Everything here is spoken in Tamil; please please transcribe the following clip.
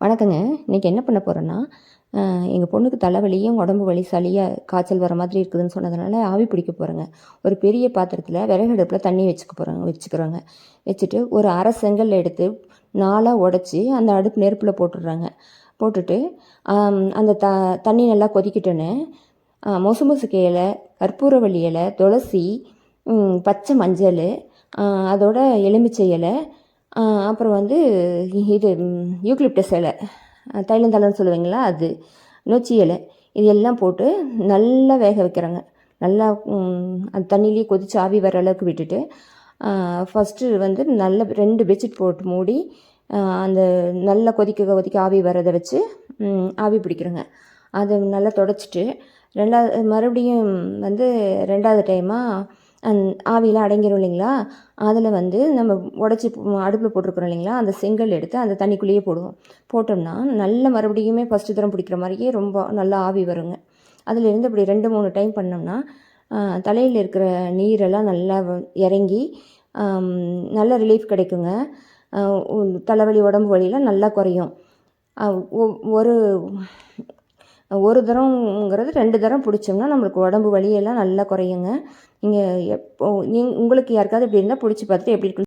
வணக்கங்க. இன்றைக்கி என்ன பண்ண போகிறேன்னா எங்கள் பொண்ணுக்கு தலைவலியும் உடம்பு வலி சளியாக காய்ச்சல் வர மாதிரி இருக்குதுன்னு சொன்னதுனால ஆவி பிடிக்க போகிறேங்க ஒரு பெரிய பாத்திரத்தில் விறகு அடுப்பில் தண்ணி வச்சுக்க போகிறோங்க வச்சுக்கிறோங்க. வச்சுட்டு ஒரு அரை செங்கல் எடுத்து நாலாக உடச்சி அந்த அடுப்பு நெருப்பில் போட்டுடுறாங்க. போட்டுட்டு அந்த த தண்ணி நல்லா கொதிக்கிட்டோன்னு மொசு மொசுக்கு இலை கற்பூரவள்ளி இலை துளசி பச்சை மஞ்சள் அதோட எலுமிச்சை இலை அப்புறம் வந்து இது யூக்லிப்டஸ் இலை. அஹ், தைலந்தலைன்னு சொல்லுவீங்களா? அது. நொச்சி இலை. இது எல்லாம் போட்டு நல்லா வேக வைக்கிறாங்க. நல்லா அந்த தண்ணியிலேயே கொதிச்சு ஆவி வர அளவுக்கு விட்டுட்டு ஃபஸ்ட்டு வந்து நல்ல ரெண்டு பெட்ஷீட் போட்டு மூடி அந்த நல்லா கொதிக்க கொதிக்க ஆவி வரதை வச்சு ஆவி பிடிக்கிறோங்க. அதை நல்லா தொடச்சிட்டு ரெண்டாவது மறுபடியும் வந்து ரெண்டாவது டைமாக அந் ஆவிலாம் அடங்கிரும் இல்லைங்களா? அதில் வந்து நம்ம உடச்சி அடுப்பில் போட்டிருக்கிறோம் இல்லைங்களா? அந்த செங்கல் எடுத்து அந்த தண்ணிக்குள்ளேயே போடுவோம். போட்டோம்னா நல்ல மறுபடியுமே ஃபஸ்ட்டு தரம் பிடிக்கிற மாதிரியே ரொம்ப நல்லா ஆவி வருங்க. அதிலிருந்து இப்படி ரெண்டு மூணு டைம் பண்ணோம்னா தலையில் இருக்கிற நீரெல்லாம் நல்லா இறங்கி நல்ல ரிலீஃப் கிடைக்குங்க. தலைவலி உடம்பு வலியெலாம் நல்லா குறையும். ஒ- ஒரு ஒரு தரம்ங்கிறது ரெண்டு தரம் பிடிச்சோம்னா நம்மளுக்கு உடம்பு வலியெல்லாம் நல்லா குறையுங்க. நீங்கள் எப்போ நீ உங்களுக்கு யாருக்காவது இப்படி இருந்தால் பிடிச்சி பார்த்துட்டு எப்படி இருக்குன்னு